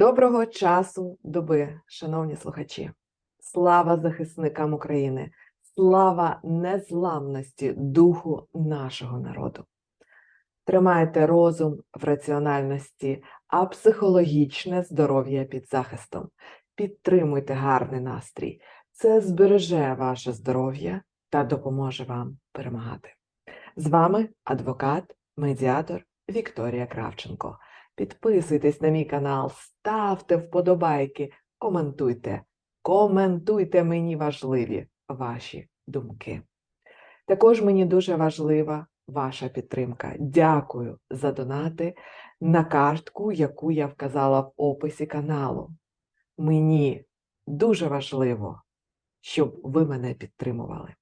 Доброго часу доби, шановні слухачі! Слава захисникам України! Слава незламності духу нашого народу! Тримайте розум в раціональності, а психологічне здоров'я під захистом. Підтримуйте гарний настрій. Це збереже ваше здоров'я та допоможе вам перемагати. З вами адвокат, медіатор Вікторія Кравченко. Підписуйтесь на мій канал, ставте вподобайки, коментуйте. Коментуйте мені важливі ваші думки. Також мені дуже важлива ваша підтримка. Дякую за донати на картку, яку я вказала в описі каналу. Мені дуже важливо, щоб ви мене підтримували.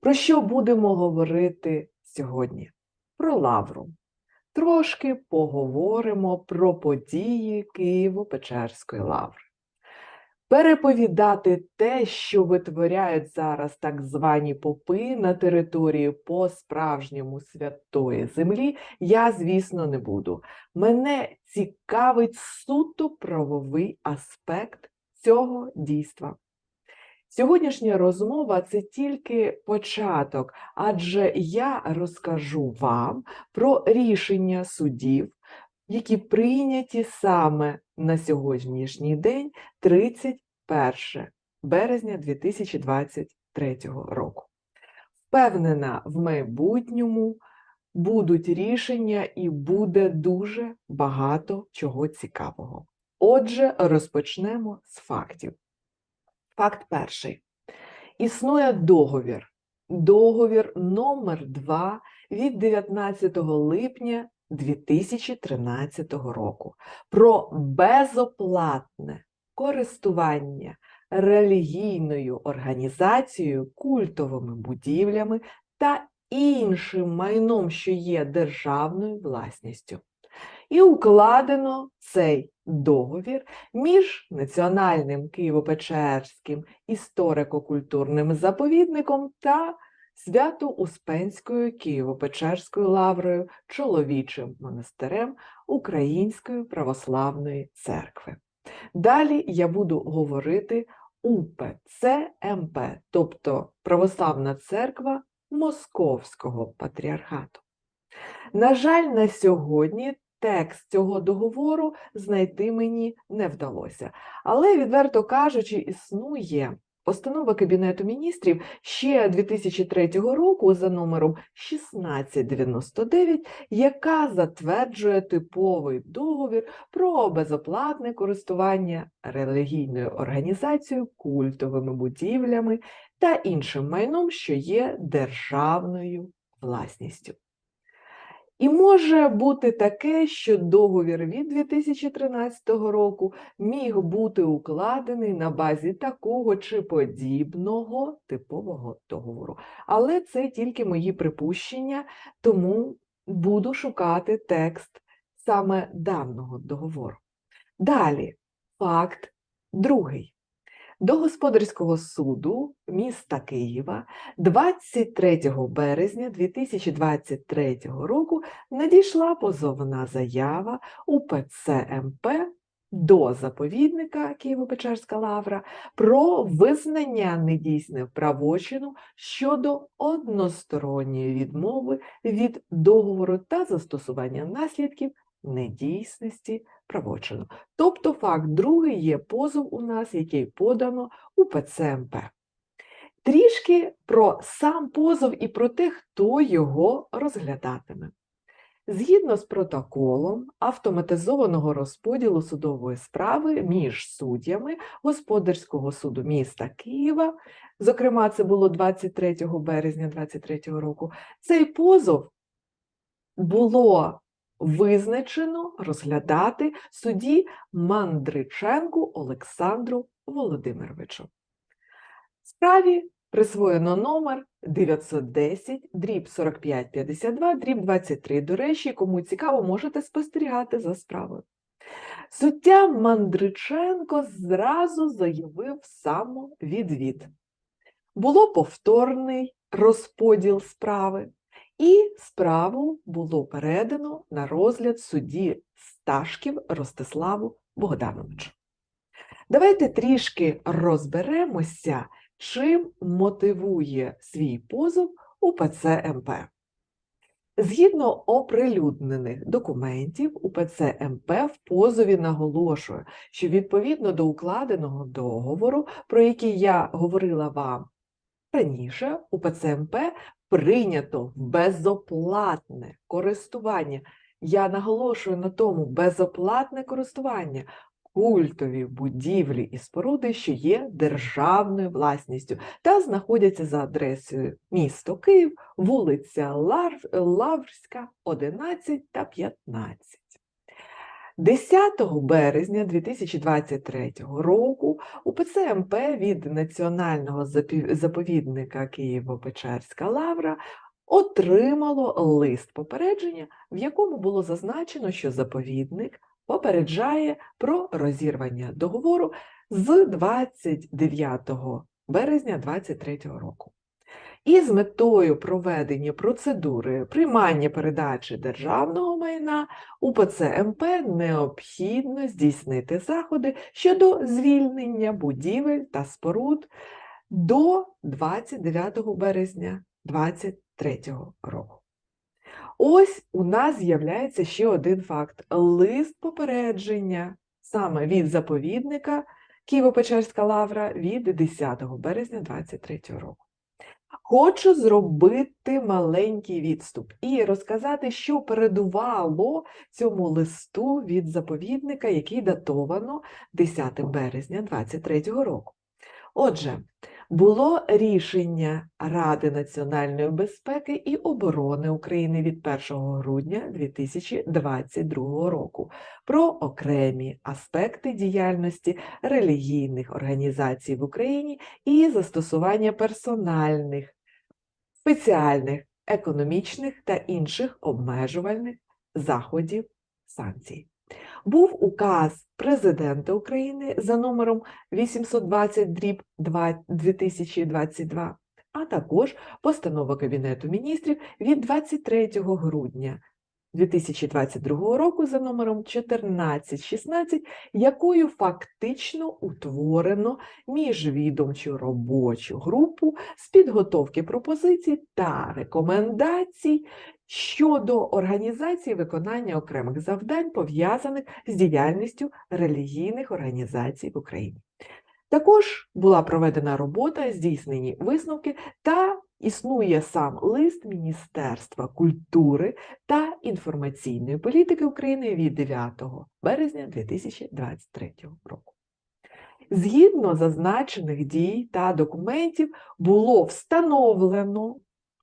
Про що будемо говорити сьогодні? Про лавру. Трошки поговоримо про події Києво-Печерської лаври. Переповідати те, що витворяють зараз так звані попи на території по справжньому святої землі, я, звісно, не буду. Мене цікавить суто правовий аспект цього дійства. Сьогоднішня розмова це тільки початок, адже я розкажу вам про рішення судів, які прийняті саме на сьогоднішній день, 31 березня 2023 року. Впевнена, в майбутньому будуть рішення і буде дуже багато чого цікавого. Отже, розпочнемо з фактів. Факт перший. Існує договір. Договір номер 2 від 19 липня 2013 року про безоплатне користування релігійною організацією, культовими будівлями та іншим майном, що є державною власністю. І укладено цей договір між Національним Києво-Печерським історико-культурним заповідником та Свято-Успенською Києво-Печерською лаврою, чоловічим монастирем Української православної церкви. Далі я буду говорити УПЦ МП, тобто Православна церква Московського патріархату. На жаль, на сьогодні текст цього договору знайти мені не вдалося. Але, відверто кажучи, існує постанова Кабінету міністрів ще 2003 року за номером 1699, яка затверджує типовий договір про безоплатне користування релігійною організацією, культовими будівлями та іншим майном, що є державною власністю. І може бути таке, що договір від 2013 року міг бути укладений на базі такого чи подібного типового договору. Але це тільки мої припущення, тому буду шукати текст саме даного договору. Далі, факт другий. До господарського суду міста Києва 23 березня 2023 року надійшла позовна заява УПЦ МП до заповідника Києво-Печерська лавра про визнання недійсним правочину щодо односторонньої відмови від договору та застосування наслідків недійсності правочину. Тобто факт другий є позов у нас, який подано у ПЦМП. Трішки про сам позов і про те, хто його розглядатиме. Згідно з протоколом автоматизованого розподілу судової справи між суддями Господарського суду міста Києва, зокрема, це було 23 березня 2023 року, цей позов було визначено розглядати судді Мандриченку Олександру Володимировичу. Справі присвоєно номер 910, дріб 4552, дріб 23. До речі, кому цікаво, можете спостерігати за справою. Суддя Мандриченко зразу заявив самовідвід. Було повторний розподіл справи, і справу було передано на розгляд судді Сташків Ростиславу Богдановичу. Давайте трішки розберемося, чим мотивує свій позов УПЦ МП. Згідно оприлюднених документів, УПЦ МП в позові наголошує, що відповідно до укладеного договору, про який я говорила вам раніше, УПЦ МП прийнято безоплатне користування. Я наголошую на тому безоплатне користування культові будівлі і споруди, що є державною власністю та знаходяться за адресою місто Київ, вулиця Лаврська, 11 та 15. 10 березня 2023 року УПЦ МП від Національного заповідника Києво-Печерська Лавра отримало лист попередження, в якому було зазначено, що заповідник попереджає про розірвання договору з 29 березня 2023 року. І з метою проведення процедури приймання передачі державного майна УПЦ МП необхідно здійснити заходи щодо звільнення будівель та споруд до 29 березня 2023 року. Ось у нас з'являється ще один факт: лист попередження саме від заповідника Києво-Печерська лавра від 10 березня 2023 року. Хочу зробити маленький відступ і розказати, що передувало цьому листу від заповідника, який датовано 10 березня 2023 року. Отже, було рішення Ради національної безпеки і оборони України від 1 грудня 2022 року про окремі аспекти діяльності релігійних організацій в Україні і застосування персональних, спеціальних, економічних та інших обмежувальних заходів санкцій. Був указ президента України за номером 820 дріб 2022, а також постанова Кабінету міністрів від 23 грудня 2022 року за номером 1416, якою фактично утворено міжвідомчу робочу групу з підготовки пропозицій та рекомендацій щодо організації виконання окремих завдань, пов'язаних з діяльністю релігійних організацій в Україні. Також була проведена робота, здійснені висновки та існує сам лист Міністерства культури та інформаційної політики України від 9 березня 2023 року. Згідно зазначених дій та документів було встановлено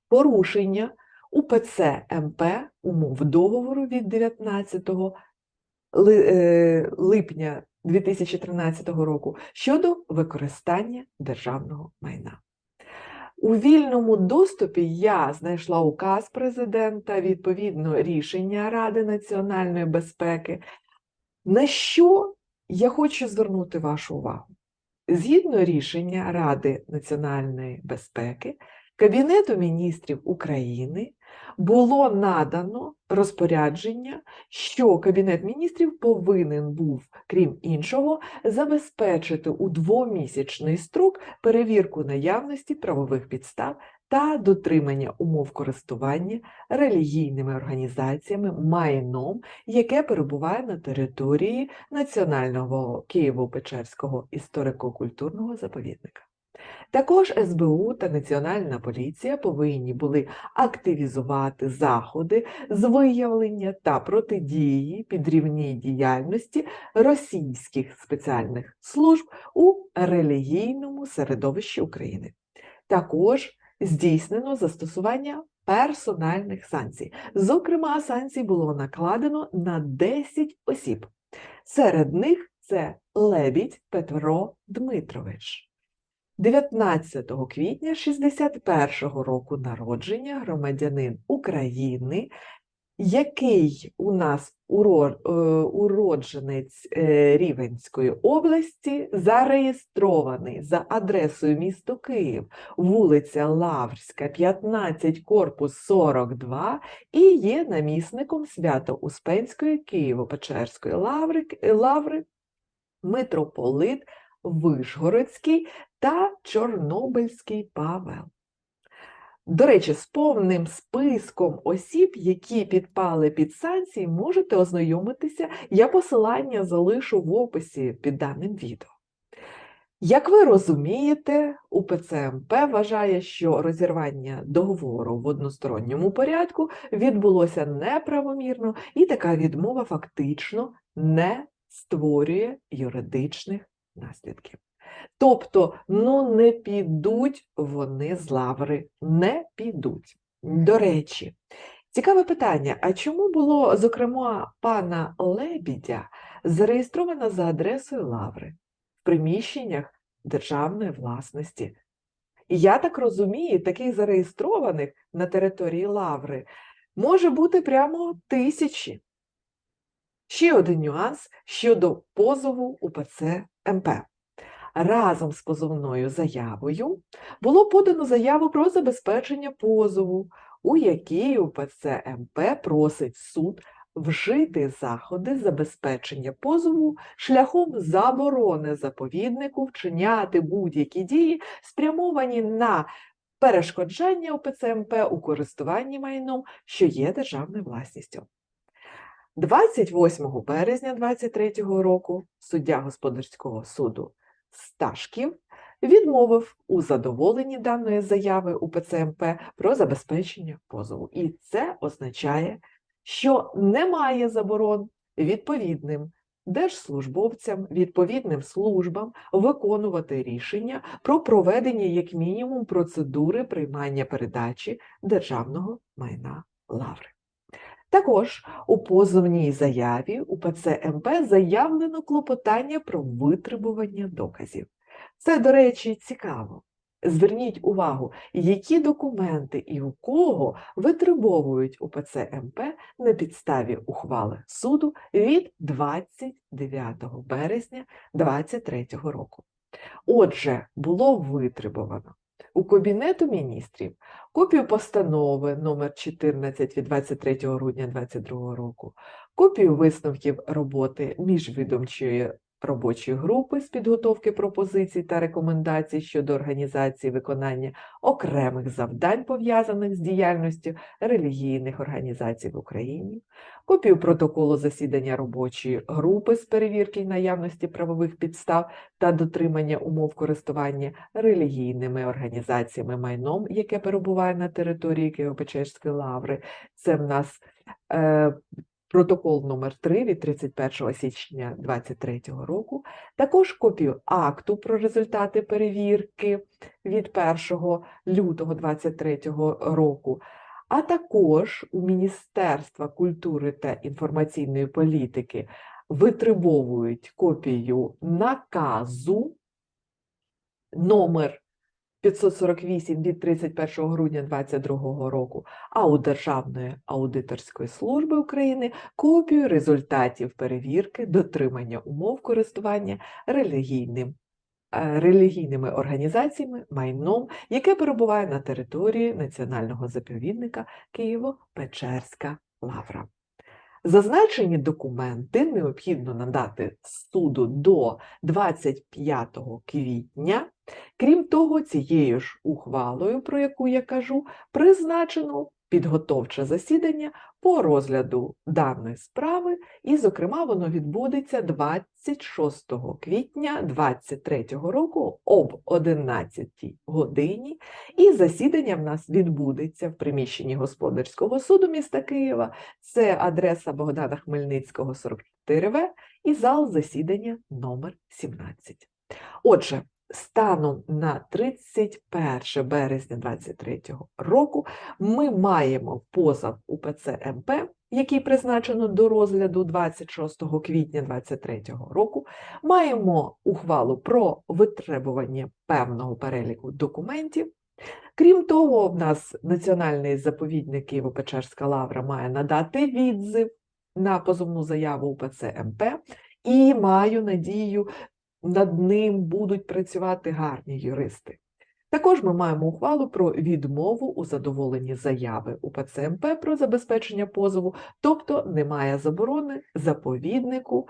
порушення УПЦ МП умов договору від 19 е, липня 2013 року щодо використання державного майна. У вільному доступі я знайшла указ президента, відповідно рішення Ради національної безпеки, на що я хочу звернути вашу увагу. Згідно рішення Ради національної безпеки, Кабінету міністрів України було надано розпорядження, що Кабінет міністрів повинен був, крім іншого, забезпечити у двомісячний строк перевірку наявності правових підстав та дотримання умов користування релігійними організаціями майном, яке перебуває на території Національного Києво-Печерського історико-культурного заповідника. Також СБУ та Національна поліція повинні були активізувати заходи з виявлення та протидії підрівній діяльності російських спеціальних служб у релігійному середовищі України. Також здійснено застосування персональних санкцій. Зокрема, санкцій було накладено на 10 осіб. Серед них це Лебідь Петро Дмитрович. 19 квітня 61 року народження громадянин України, який у нас е, уродженець е, Рівенської області, зареєстрований за адресою місто Київ, вулиця Лаврська, 15, корпус 42 і є намісником Свято-Успенської Києво-Печерської лаври, лаври митрополит Вишгородський та Чорнобильський Павел. До речі, з повним списком осіб, які підпали під санкції, можете ознайомитися. Я посилання залишу в описі під даним відео. Як ви розумієте, УПЦ МП вважає, що розірвання договору в односторонньому порядку відбулося неправомірно, і така відмова фактично не створює юридичних наслідків. Тобто, ну не підуть вони з лаври, не підуть. До речі, цікаве питання: а чому було, зокрема, пана Лебідя зареєстровано за адресою лаври в приміщеннях державної власності? Я так розумію, таких зареєстрованих на території лаври може бути прямо тисячі. Ще один нюанс щодо позову УПЦ МП разом з позовною заявою було подано заяву про забезпечення позову, у якій УПЦ МП просить суд вжити заходи забезпечення позову шляхом заборони заповіднику вчиняти будь-які дії, спрямовані на перешкоджання УПЦ МП у користуванні майном, що є державною власністю. 28 березня 2023 року суддя господарського суду Сташків відмовив у задоволенні даної заяви у ПЦМП про забезпечення позову. І це означає, що немає заборон відповідним держслужбовцям, відповідним службам виконувати рішення про проведення як мінімум процедури приймання передачі державного майна лаври. Також у позовній заяві у ПЦМП заявлено клопотання про витребування доказів. Це, до речі, цікаво. Зверніть увагу, які документи і у кого витребовують у ПЦМП на підставі ухвали суду від 29 березня 2023 року. Отже, було витребовано у Кабінету міністрів копію постанови номер 14 від 23 грудня 2022 року, копію висновків роботи міжвідомчої робочої групи з підготовки пропозицій та рекомендацій щодо організації виконання окремих завдань, пов'язаних з діяльністю релігійних організацій в Україні, копію протоколу засідання робочої групи з перевірки наявності правових підстав та дотримання умов користування релігійними організаціями майном, яке перебуває на території Києво-Печерської лаври. Це в нас е, протокол номер 3 від 31 січня 2023 року, також копію акту про результати перевірки від 1 лютого 2023 року, а також у Міністерства культури та інформаційної політики витребовують копію наказу номер 548 від 31 грудня 2022 року, а у Державної аудиторської служби України копію результатів перевірки дотримання умов користування релігійним. Е, релігійними організаціями майном, яке перебуває на території національного заповідника Києво-Печерська лавра. Зазначені документи необхідно надати суду до 25 квітня. Крім того, цією ж ухвалою, про яку я кажу, призначено підготовче засідання по розгляду даної справи, і, зокрема, воно відбудеться 26 квітня 2023 року об 11 годині, і засідання в нас відбудеться в приміщенні Господарського суду міста Києва. Це адреса Богдана Хмельницького, 44В, і зал засідання номер 17. Отже, станом на 31 березня 2023 року ми маємо позов УПЦ МП, який призначено до розгляду 26 квітня 2023 року, маємо ухвалу про витребування певного переліку документів. Крім того, в нас Національний заповідник Києво-Печерська лавра має надати відзив на позовну заяву УПЦ МП, і маю надію, над ним будуть працювати гарні юристи. Також ми маємо ухвалу про відмову у задоволенні заяви у ПЦМП про забезпечення позову, тобто немає заборони заповіднику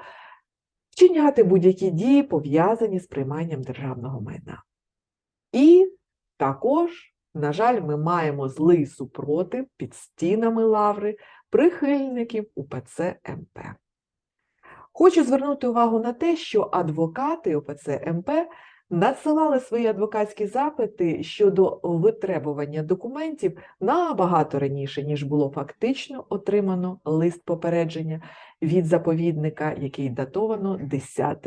вчиняти будь-які дії, пов'язані з прийманням державного майна. І також, на жаль, ми маємо злий супротив під стінами лаври прихильників УПЦ МП. Хочу звернути увагу на те, що адвокати ОПЦ МП надсилали свої адвокатські запити щодо витребування документів набагато раніше, ніж було фактично отримано лист попередження від заповідника, який датовано 10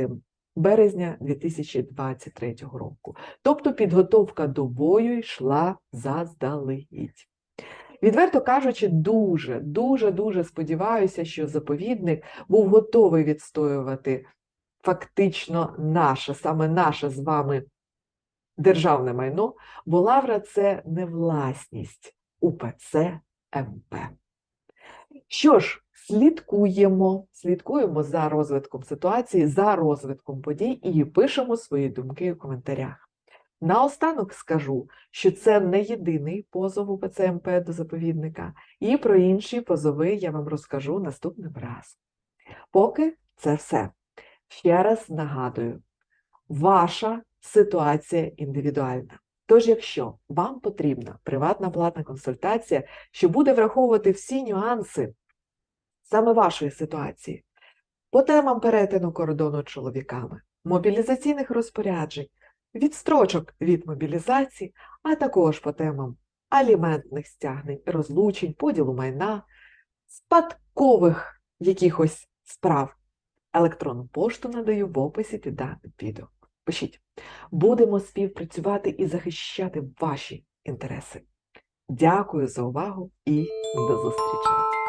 березня 2023 року. Тобто підготовка до бою йшла заздалегідь. Відверто кажучи, дуже, дуже, дуже сподіваюся, що заповідник був готовий відстоювати фактично наше, саме наше з вами державне майно, бо лавра це не власність УПЦ МП. Що ж, слідкуємо, слідкуємо за розвитком ситуації, за розвитком подій і пишемо свої думки у коментарях. Наостанок скажу, що це не єдиний позов у ПЦМП до заповідника, і про інші позови я вам розкажу наступним разом. Поки це все. Ще раз нагадую, ваша ситуація індивідуальна. Тож, якщо вам потрібна приватна платна консультація, що буде враховувати всі нюанси саме вашої ситуації, по темам перетину кордону чоловіками, мобілізаційних розпоряджень, відстрочок від мобілізації, а також по темам аліментних стягнень, розлучень, поділу майна, спадкових якихось справ. Електронну пошту надаю в описі під відео. Пишіть. Будемо співпрацювати і захищати ваші інтереси. Дякую за увагу і до зустрічі!